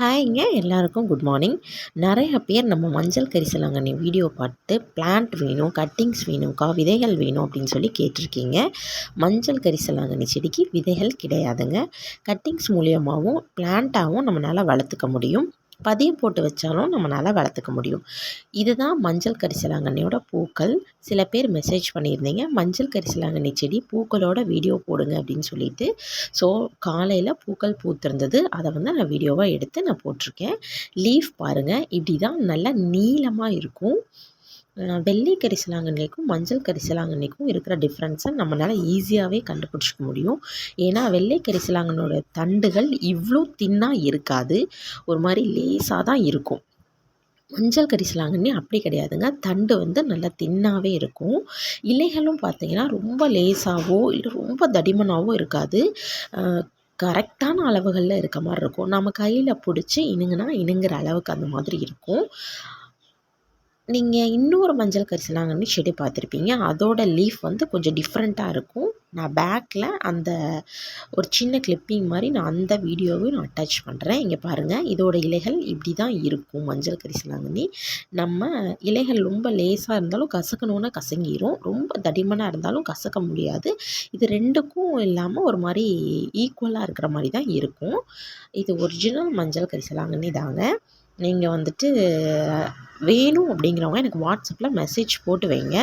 ஹாய்ங்க எல்லாருக்கும் good morning. நிறைய பேர் நம்ம மஞ்சள் கரிசலாங்கண்ணி வீடியோ பார்த்து பிளான்ட் வேணும் கட்டிங்ஸ் வேணும்க்கா விதைகள் வேணும் அப்படின்னு சொல்லி கேட்டிருக்கீங்க. மஞ்சள் கரிசலாங்கண்ணி செடிக்கு விதைகள் கிடையாதுங்க. கட்டிங்ஸ் மூலியமாகவும் பிளான்ட்டாகவும் நம்மளால் வளர்த்துக்க முடியும். பதியம் போட்டு வச்சாலும் நம்மளால் வளர்த்துக்க முடியும். இதுதான் மஞ்சள் கரிசலாங்கண்ணியோட பூக்கள். சில பேர் மெசேஜ் பண்ணியிருந்தீங்க. மஞ்சள் கரிசலாங்கண்ணி செடி பூக்களோட வீடியோ போடுங்க அப்படின்னு சொல்லிட்டு. ஸோ காலையில் பூக்கள் பூத்திருந்தது. அதை வந்து நான் வீடியோவாக எடுத்து நான் போட்டிருக்கேன். லீஃப் பாருங்கள் இப்படி தான் நல்லா நீளமாக இருக்கும். வெள்ளை கரிசலாங்கண்ணிக்கும் மஞ்சள் கரிசலாங்கண்ணிக்கும் இருக்கிற டிஃப்ரென்ஸை நம்மளால் ஈஸியாகவே கண்டுபிடிச்சிக்க முடியும். ஏன்னா வெள்ளை கரிசலாங்கண்ணோட தண்டுகள் இவ்வளோ தின்னாக இருக்காது. ஒரு மாதிரி லேசாக தான் இருக்கும். மஞ்சள் கரிசலாங்கண்ணி அப்படி கிடையாதுங்க. தண்டு வந்து நல்லா தின்னாகவே இருக்கும். இலைகளும் பார்த்திங்கன்னா ரொம்ப லேசாகவோ இல்லை ரொம்ப தடிமனாகவோ இருக்காது. கரெக்டான அளவுகளில் இருக்க மாதிரி இருக்கும். நம்ம கையில் பிடிச்சி இணுங்கினா இணுங்கிற அளவுக்கு அந்த மாதிரி இருக்கும். நீங்கள் இன்னொரு மஞ்சள் கரிசலாங்கண்ணி செடி பார்த்துருப்பீங்க. அதோட லீஃப் வந்து கொஞ்சம் டிஃப்ரெண்ட்டாக இருக்கும். நான் பேக்கில் அந்த ஒரு சின்ன கிளிப்பிங் மாதிரி நான் அந்த வீடியோவையும் நான் அட்டாச் பண்ணுறேன் இங்கே பாருங்கள் இதோட இலைகள் இப்படி தான் இருக்கும் மஞ்சள் கரிசலாங்கண்ணி. நம்ம இலைகள் ரொம்ப லேசாக இருந்தாலும் கசக்கணுன்னா கசங்கிரும். ரொம்ப தடிமனாக இருந்தாலும் கசக்க முடியாது. இது ரெண்டுக்கும் இல்லாமல் ஒரு மாதிரி ஈக்குவலாக இருக்கிற மாதிரி தான் இருக்கும். இது ஒரிஜினல் மஞ்சள் கரிசலாங்கண்ணி தாங்க. நீங்கள் வந்துட்டு வேணும் அப்படிங்கிறவங்க எனக்கு வாட்ஸ்அப்பில் மெசேஜ் போட்டு வைங்க.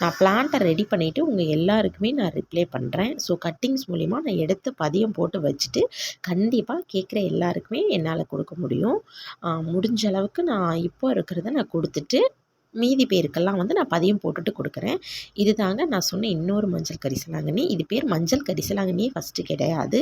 நான் பிளான்ட்டை ரெடி பண்ணிவிட்டு உங்கள் எல்லாருக்குமே நான் ரிப்ளை பண்ணுறேன் ஸோ கட்டிங்ஸ் மூலிமா நான் எடுத்து பதியம் போட்டு வச்சுட்டு கண்டிப்பாக கேட்குற எல்லாருக்குமே என்னால் கொடுக்க முடியும். முடிஞ்ச அளவுக்கு நான் இப்போ இருக்கிறத நான் கொடுத்துட்டு மீதி பேருக்கெல்லாம் வந்து நான் பதியம் போட்டுட்டு கொடுக்குறேன். இது தாங்க நான் சொன்ன இன்னொரு மஞ்சள் கரிசலாங்கண்ணி. இது பேர் மஞ்சள் கரிசலாங்கண்ணியே ஃபஸ்ட்டு கிடையாது.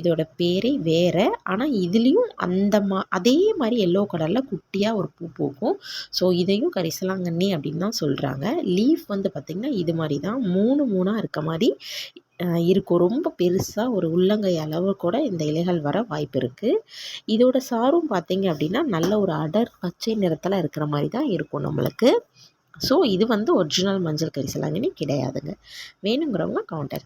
இதோட பேரே வேறு. ஆனால் இதுலேயும் அந்த மா அதே மாதிரி எல்லோ கலரில் குட்டியாக ஒரு பூ பூக்கும். ஸோ இதையும் கரிசலாங்கண்ணி அப்படின்னு தான் சொல்கிறாங்க லீஃப் வந்து பார்த்திங்கன்னா இது மாதிரி தான். மூணு மூணாக இருக்க மாதிரி இருக்கும். ரொம்ப பெருசாக ஒரு உள்ளங்கை அளவு கூட இந்த இலைகள் வர வாய்ப்பு இருக்குது இதோட சாரும் பார்த்திங்க அப்படின்னா நல்ல ஒரு அடர் பச்சை நிறத்தில் இருக்கிற மாதிரி தான் இருக்கும் நம்மளுக்கு. ஸோ இது வந்து ஒரிஜினல் மஞ்சள் கரிசலாங்கண்ணி கிடையாதுங்க. வேணுங்கிறவங்க கவுண்டர்